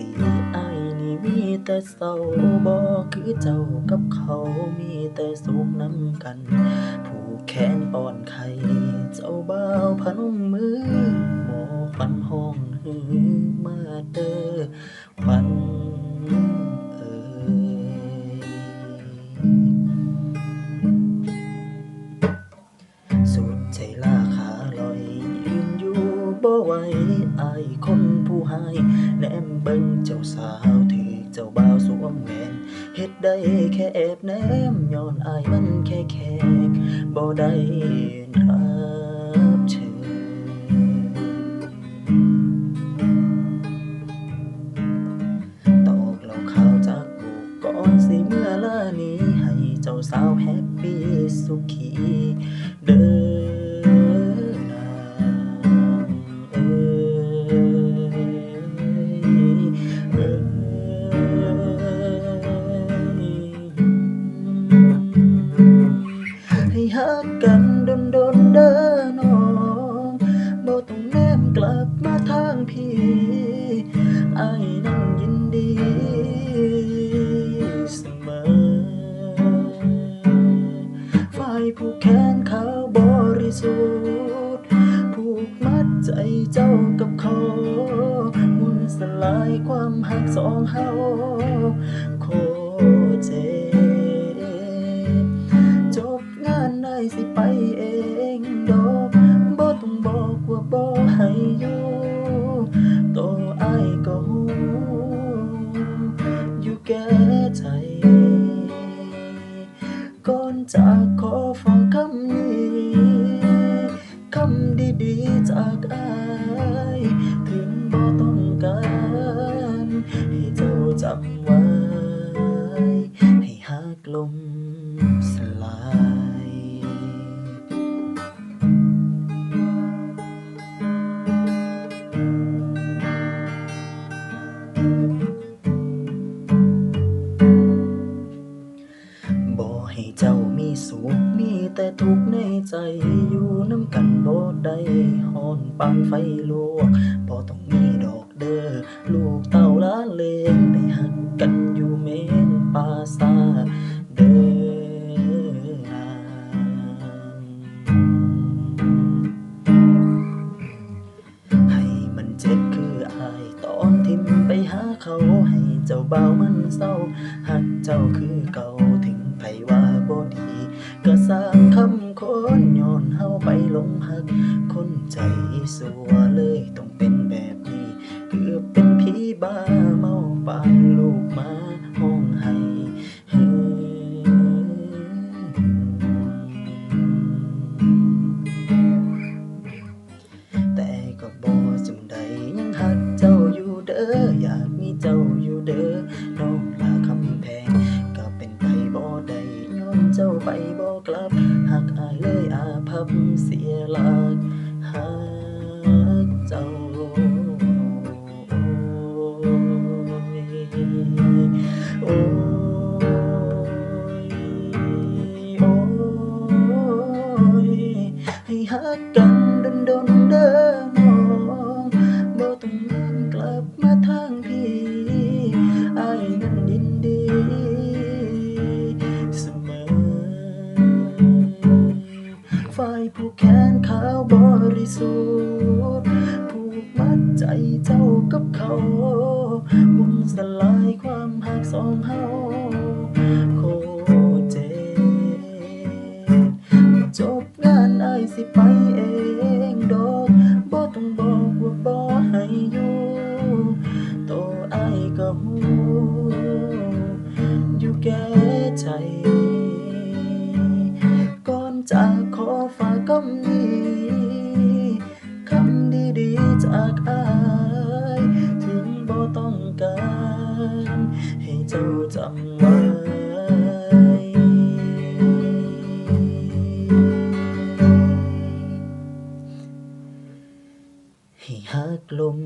สีไอ้ายนี่มีแต่เศร้าบ่คือเจ้ากับเขามีแต่สุขน้ำกัน ผูกแขนป้อนไข่เจ้าบ่าวพนมมือหมอควันห้องฮือมาเด้อควันเอ่ยสุดใจลาขาลอยยืนอยู่บ่ไหว อายคนผู้ให้แนมเบิ่งเจ้าสาวถือเจ้าบ่าวสวมแหวนเฮ็ดได้แค่แอบแนมย้อนอายมันแค่แขกบ่ได้รับเชิญตอกเหล่าขาวจากบุกก่อนสิเมื่อลานี้ให้เจ้าสาวแฮปปี้สุขีเด้อ ไอ้ายนั้นยินดีเสมอฝ่ายผู้แขนขาวบริสุทธิ์ผูกมัดใจเจ้ากับเขามุนสลายความหักสองเฮาโคเจจบงานได้สิไปเองดอกบ่ต้องบอกว่าบ่ให้อยู่ ขอฟังคำนี้คำดีๆจากอาย ถึงบ่ต้องการ ให้เจ้าจำไว้ ให้หักลม แต่ทุกในใจอยู่น้ำกันบ่ได้ฮ้อนปานไฟลวกบ่ต้องมีดอกเด้อลูกเต้าล้าเลนได้หักกันอยู่เมนป่าซาเด้อนางให้มันเจ็บคืออายตอนทิมไปหาเขาให้เจ้าบ่ามันเศร้าหักเจ้าคือเก่าถึงไผว่าบ่ดี ก็สร้างคำคนย้อนเฮาไปหลงหัก คนใจสัวเลยต้องเป็นแบบนี้ เกือบเป็นผีบ้าเมาปานลูกมาห้องให้เฮ้แต่ก็บ่จำใดยัง อาภั ไฟผู้แขนขาวบริสุทธิ์ผูกมัดใจเจ้ากับเขามุนสลายความหักสองเฮาโคเจ็บจบงานไอสิไป คำนี้คำดีๆจากอาย ถึงบ่ต้องการ ให้เจ้าจำไว้ให้หักลม